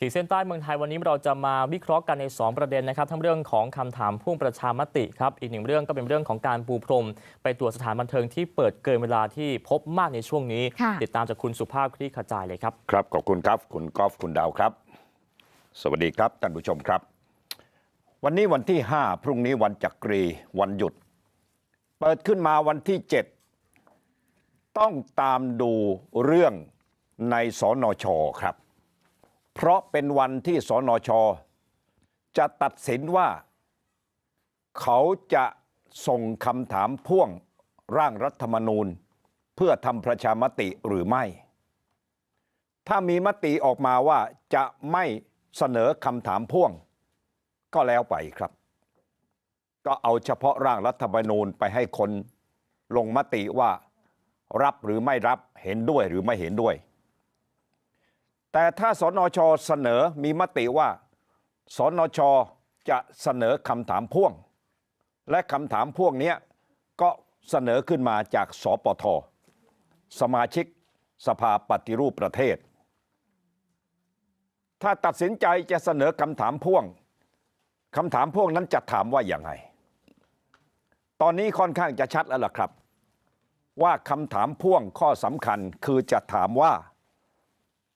ขีดเส้นใต้เมืองไทยวันนี้เราจะมาวิเคราะห์กันใน 2 ประเด็นนะครับทั้งเรื่องของคำถามพ่วงประชามติครับอีกหนึ่งเรื่องก็เป็นเรื่องของการปูพรม ไปตรวจสถานบันเทิงที่เปิดเกินเวลาที่พบมากในช่วงนี้ค่ะติดตามจากคุณสุภาพคลี่ขจายเลยครับครับขอบคุณครับคุณกอล์ฟคุณดาวครับ สวัสดีครับท่านผู้ชมครับ วันนี้วันที่ 5 พรุ่งนี้วันจักรีวันหยุด เปิดขึ้นมาวันที่ 7 ต้องตามดูเรื่องในสนชครับ เพราะเป็นวันที่สนชจะตัดสินว่าเขาจะส่งคำถามพ่วงร่างรัฐมนูญเพื่อทำประชามติหรือไม่ถ้ามีมติออกมาว่าจะไม่เสนอคำถามพ่วงก็แล้วไปครับ ก็เอาเฉพาะร่างรัฐธรรมนูญไปให้คนลงมติว่ารับหรือไม่รับเห็นด้วยหรือไม่เห็นด้วย แต่ถ้าสนชเสนอมีมติว่าสนชจะเสนอคำถามพ่วงและคำถามพ่วงนี้ก็เสนอขึ้นมาจากสปทสมาชิกสภาปฏิรูปประเทศ ถ้าตัดสินใจจะเสนอคำถามพ่วงคำถามพ่วงนั้นจะถามว่าอย่างไง ตอนนี้ค่อนข้างจะชัดแล้วล่ะครับ ว่าคำถามพ่วงข้อสำคัญคือจะถามว่า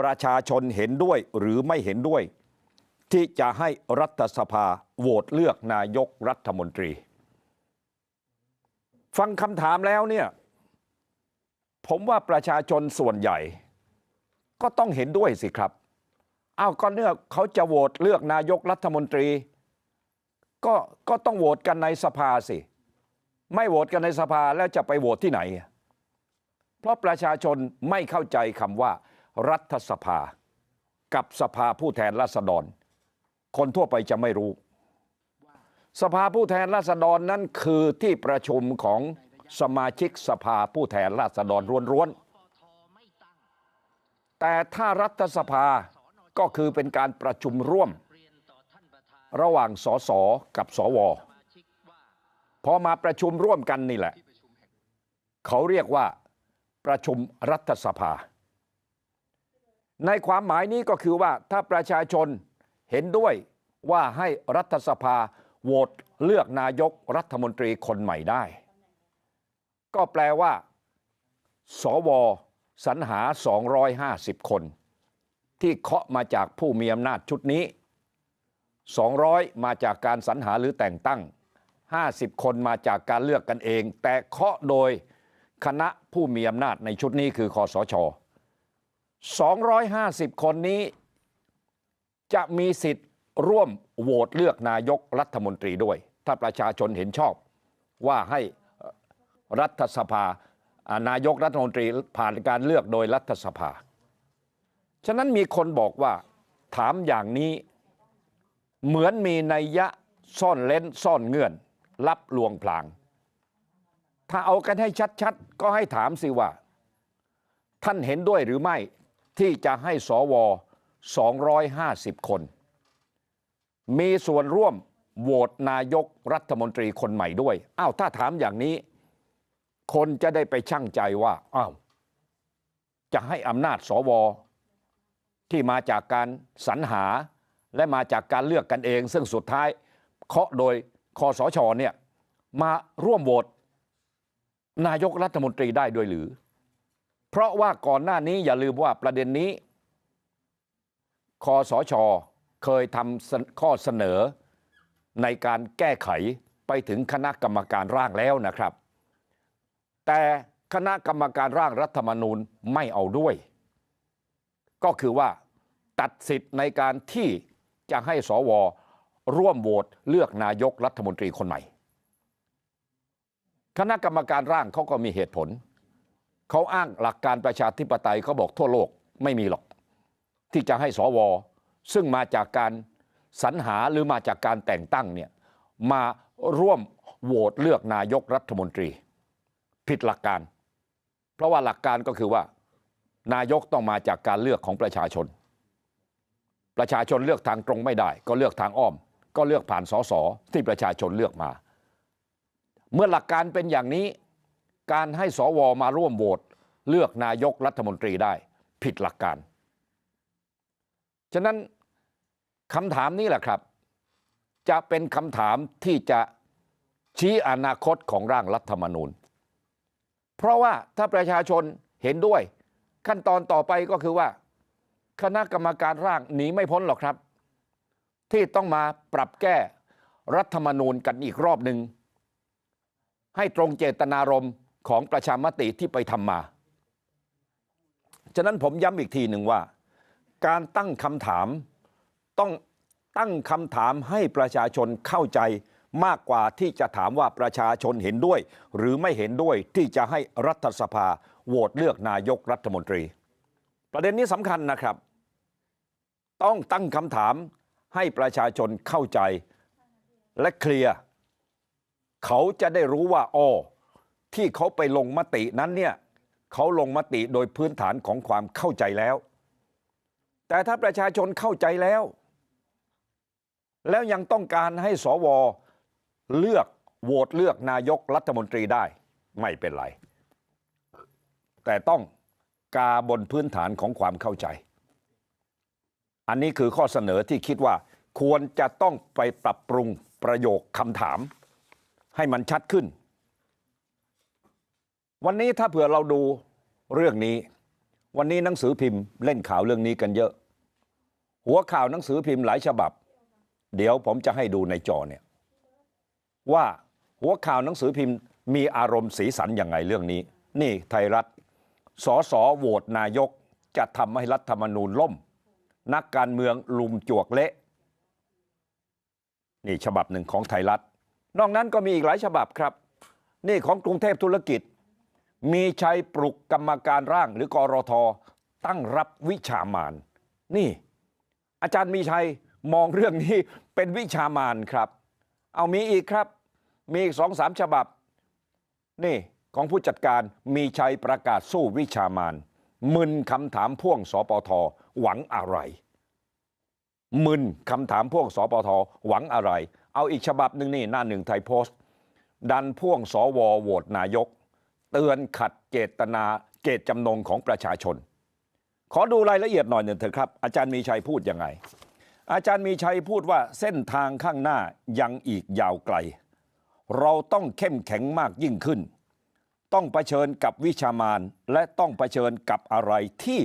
ประชาชนเห็นด้วยหรือไม่เห็นด้วยที่จะให้รัฐสภาโหวตเลือกนายกรัฐมนตรีฟังคำถามแล้วเนี่ยผมว่าประชาชนส่วนใหญ่ก็ต้องเห็นด้วยสิครับอ้าวก็เนื่อเขาจะโหวตเลือกนายกรัฐมนตรีก็ก็ต้องโหวตกันในสภาสิไม่โหวตกันในสภาแล้วจะไปโหวตที่ไหนเพราะประชาชนไม่เข้าใจคำว่า รัฐสภากับสภาผู้แทนราษฎรคนทั่วไปจะไม่รู้สภาผู้แทนราษฎรนั้นคือที่ประชุมของสมาชิกสภาผู้แทนราษฎรร้วนๆแต่ถ้ารัฐสภาก็คือเป็นการประชุมร่วมระหว่างสสกับสวพอมาประชุมร่วมกันนี่แหละเขาเรียกว่าประชุมรัฐสภา ความหมายนี้ก็คือว่าถ้าประชาชนเห็นด้วยว่าให้รัฐสภาโหวตเลือกนายกรัฐมนตรีคนใหม่ได้ก็แปลว่าสวสรรหา250คนที่เคาะมาจากผู้มีอำนาจชุดนี้200มาจากการสรรหาหรือแต่งตั้ง50คนมาจากการเลือกกันเองแต่เคาะโดยคณะผู้มีอำนาจในชุดนี้คือคอสช 250คนนี้จะมีสิทธิ์ร่วมโหวตเลือกนายกรัฐมนตรีด้วยถ้าประชาชนเห็นชอบว่าให้รัฐสภานายกรัฐมนตรีผ่านการเลือกโดยรัฐสภาฉะนั้นมีคนบอกว่าถามอย่างนี้เหมือนมีนัยยะซ่อนเล้นซ่อนเงื่อนลับลวงพลาง ถ้าเอากันให้ชัดๆ ก็ให้ถามสิว่า ท่านเห็นด้วยหรือไม่ ที่จะให้สว250คนมีส่วนร่วมโหวตนายกรัฐมนตรีคนใหม่ด้วยอ้าวถ้าถามอย่างนี้คนจะได้ไปชั่งใจว่าอ้าวจะให้อำนาจสวที่มาจากการสรรหาและมาจากการเลือกกันเองซึ่งสุดท้ายเคาะโดยคอสชเนี่ยมาร่วมโหวตนายกรัฐมนตรีได้ด้วยหรือ เพราะว่าก่อนหน้านี้อย่าลืมว่าประเด็นนี้คอสชเคยทำข้อเสนอในการแก้ไขไปถึงคณะกรรมการร่างแล้วนะครับแต่คณะกรรมการร่างรัฐมนูญไม่เอาด้วยก็คือว่าตัดสิทธิ์ในการที่จะให้สวร่วมโหวตเลือกนายกรัฐมนตรีคนใหม่คณะกรรมการร่างเขาก็มีเหตุผล เขาอ้างหลักการประชาธิปไตยเขาบอกทั่วโลกไม่มีหรอกที่จะให้สวซึ่งมาจากการสรรหาหรือมาจากการแต่งตั้งเนี่ยมาร่วมโหวตเลือกนายกรัฐมนตรีผิดหลักการ เพราะว่าหลักการก็คือว่า นายกต้องมาจากการเลือกของประชาชน ประชาชนเลือกทางตรงไม่ได้ ก็เลือกทางอ้อม ก็เลือกผ่านสสที่ประชาชนเลือกมา เมื่อหลักการเป็นอย่างนี้ การให้สวมาร่วมโหวตเลือกนายกรัฐมนตรีได้ผิดหลักการฉะนั้นคำถามนี้แหละครับจะเป็นคำถามที่จะชี้อนาคตของร่างรัฐธรรมนูญเพราะว่าถ้าประชาชนเห็นด้วย ขั้นตอนต่อไปก็คือว่า คณะกรรมการร่างหนีไม่พ้นหรอกครับ ที่ต้องมาปรับแก้รัฐธรรมนูญกันอีกรอบหนึ่งให้ตรงเจตนารมณ์ ของประชามติที่ไปทำมาฉะนั้นผมย้ำอีกทีหนึ่งว่าการตั้งคำถามต้องตั้งคำถามให้ประชาชนเข้าใจมากกว่าที่จะถามว่าประชาชนเห็นด้วยหรือไม่เห็นด้วยที่จะให้รัฐสภาโหวตเลือกนายกรัฐมนตรี ประเด็นนี้สำคัญนะครับ ต้องตั้งคำถามให้ประชาชนเข้าใจและเคลียร์เขาจะได้รู้ว่าอ้อ ที่เขาไปลงมตินั้นเนี่ยเขาลงมติโดยพื้นฐานของความเข้าใจแล้วแต่ถ้าประชาชนเข้าใจแล้วแล้วยังต้องการให้สวเลือกโหวตเลือกนายกรัฐมนตรีได้ไม่เป็นไรแต่ต้องกาบนพื้นฐานของความเข้าใจอันนี้คือข้อเสนอที่คิดว่าควรจะต้องไปปรับปรุงประโยคคำถามให้มันชัดขึ้น วันนี้ถ้าเผื่อเราดูเรื่องนี้วันนี้หนังสือพิมพ์เล่นข่าวเรื่องนี้กันเยอะหัวข่าวหนังสือพิมพ์หลายฉบับ เดี๋ยวผมจะให้ดูในจอเนี่ยว่าหัวข่าวหนังสือพิมพ์มีอารมณ์สีสันยังไงเรื่องนี้ นี่ไทยรัฐสอสอโหวตนายกจะทำให้รัฐธรรมนูญล่ม นักการเมืองลุมจวกเละ นี่ฉบับหนึ่งของไทยรัฐ นอกนั้นก็มีอีกหลายฉบับครับ นี่ของกรุงเทพธุรกิจ มีชัยปลุกกรรมการร่างหรือกรทตั้งรับวิชามานนี่อาจารย์มีชัยมองเรื่องนี้เป็นวิชามานครับเอามีอีกครับมีอีกสองสามฉบับนี่ของผู้จัดการมีชัยประกาศสู้วิชามานมึนคำถามพ่วงสปทหวังอะไรมึนคำถามพ่วงสปทหวังอะไรเอาอีกฉบับหนึ่งนี่หน้าหนึ่งไทยโพสต์ดันพ่วงสวโหวตนายก เตือนขัดเจตนาเจตจำนงของประชาชน ขอดูรายละเอียดหน่อยหนึ่งเถอะครับ อาจารย์มีชัยพูดยังไง อาจารย์มีชัยพูดว่าเส้นทางข้างหน้ายังอีกยาวไกล เราต้องเข้มแข็งมากยิ่งขึ้น ต้องเผชิญกับวิชามานและต้องเผชิญกับอะไรที่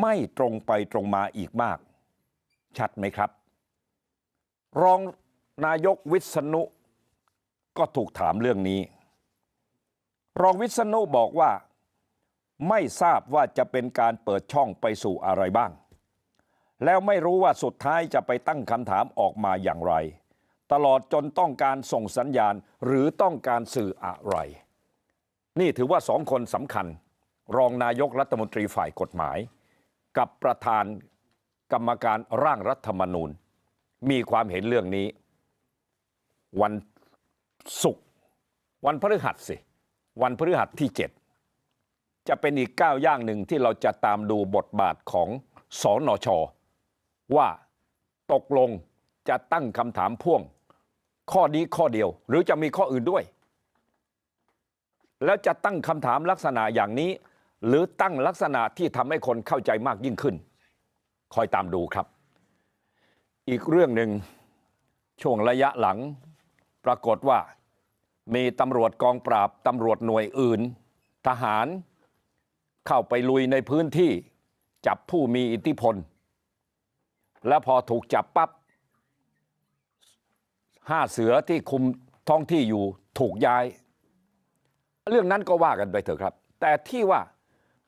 ไม่ตรงไปตรงมาอีกมาก ชัดไหมครับ รองนายกวิษณุก็ถูกถามเรื่องนี้ รองวิษณุบอกว่าไม่ทราบว่าจะเป็นการเปิดช่องไปสู่อะไรบ้างแล้วไม่รู้ว่าสุดท้ายจะไปตั้งคำถามออกมาอย่างไร ตลอดจนต้องการส่งสัญญาณหรือต้องการสื่ออะไร นี่ถือว่าสองคนสำคัญ รองนายกรัฐมนตรีฝ่ายกฎหมาย กับประธานกรรมการร่างรัฐธรรมนูญ มีความเห็นเรื่องนี้ วันศุกร์วันพฤหัสสิ วันพฤหัสที่7จะเป็นอีกก้าวย่างหนึ่งที่เราจะตามดูบทบาทของสอนอชอว่าตกลงจะตั้งคำถามพ่วงข้อนี้ข้อเดียวหรือจะมีข้ออื่นด้วย แล้วจะตั้งคำถามลักษณะอย่างนี้ หรือตั้งลักษณะที่ทำให้คนเข้าใจมากยิ่งขึ้น คอยตามดูครับ อีกเรื่องหนึ่งช่วงระยะหลังปรากฏว่า มีตำรวจกองปราบตำรวจหน่วยอื่นทหารเข้าไปลุยในพื้นที่จับผู้มีอิทธิพลแล้วพอถูกจับปับ๊บห้าเสือที่คุมท้องที่อยู่ถูกย้ายเรื่องนั้นก็ว่ากันไปเถอะครับ แต่ที่ว่า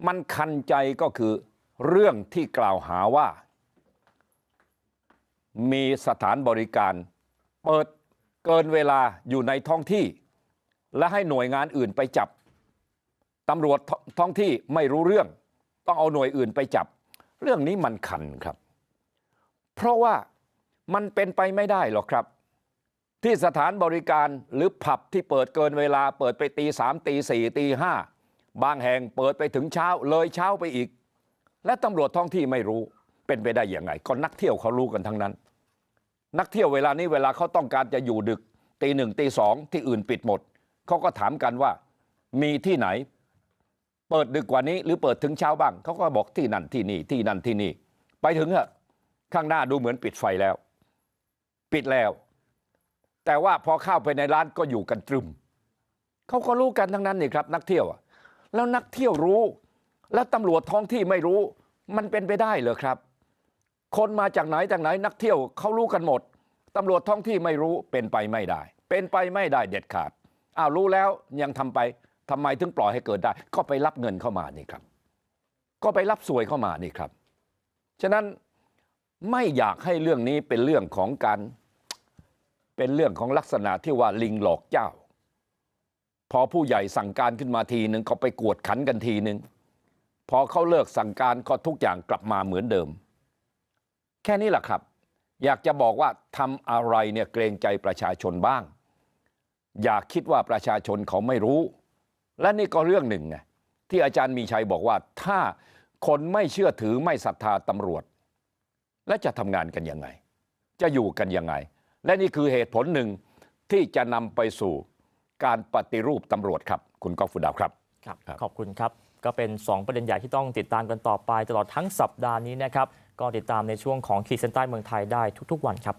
มันคันใจก็คือเรื่องที่กล่าวหาว่า มีสถานบริการ เปิดเกินเวลาอยู่ในท้องที่ และให้หน่วยงานอื่นไปจับตำรวจท้องที่ไม่รู้เรื่องต้องเอาหน่วยอื่นไปจับเรื่องนี้มันคันครับเพราะว่ามันเป็นไปไม่ได้หรอกครับที่สถานบริการหรือผับที่เปิดเกินเวลาเปิดไปตีสามตีสี่ตีห้าบางแห่งเปิดไปถึงเช้าเลยเช้าไปอีกและตำรวจท้องที่ไม่รู้เป็นไปได้ยังไงก็นักเที่ยวเขารู้กันทั้งนั้นนักเที่ยวเวลานี้เวลาเขาต้องการจะอยู่ดึกตีหนึ่งตีสองที่อื่นปิดหมด เขาก็ถามกันว่ามีที่ไหนเปิดดึกกว่านี้หรือเปิดถึงเช้าบ้างเขาก็บอกที่นั่นที่นี่ที่นั่นที่นี่ไปถึงอะข้างหน้าดูเหมือนปิดไฟแล้วปิดแล้วแต่ว่าพอเข้าไปในร้านก็อยู่กันตรึมเขาก็รู้กันทั้งนั้นนี่ครับนักเที่ยวอะแล้วนักเที่ยวรู้แล้วตำรวจท้องที่ไม่รู้มันเป็นไปได้เหรอครับคนมาจากไหนจากไหนนักเที่ยวเขารู้กันหมดตำรวจท้องที่ไม่รู้เป็นไปไม่ได้เป็นไปไม่ได้เด็ดขาด รู้แล้วยังทำไปทำไมถึงปล่อยให้เกิดได้ก็ไปรับเงินเข้ามานี่ครับก็ไปรับสวยเข้ามานี่ครับฉะนั้นไม่อยากให้เรื่องนี้เป็นเรื่องของการเป็นเรื่องของลักษณะที่ว่าลิงหลอกเจ้า พอผู้ใหญ่สั่งการขึ้นมาทีหนึ่งก็ไปกวดขันกันทีหนึ่งพอเขาเลิกสั่งการก็ทุกอย่างกลับมาเหมือนเดิม แค่นี้แหละครับ อยากจะบอกว่าทำอะไรเนี่ยเกรงใจประชาชนบ้าง อย่าคิดว่าประชาชนเขาไม่รู้และนี่ก็เรื่องหนึ่งไงที่อาจารย์มีชัยบอกว่าถ้าคนไม่เชื่อถือไม่ศรัทธาตำรวจและจะทำงานกันยังไงจะอยู่กันยังไงและนี่คือเหตุผลหนึ่งที่จะนำไปสู่การปฏิรูปตำรวจครับคุณกอฟฟุดาวครับครับครับขอบคุณครับก็เป็น 2 ประเด็นใหญ่ที่ต้องติดตามกันต่อไปตลอดทั้งสัปดาห์นี้นะครับก็ติดตามในช่วงของขีดเส้นใต้เมืองไทยได้ทุกๆวันครับ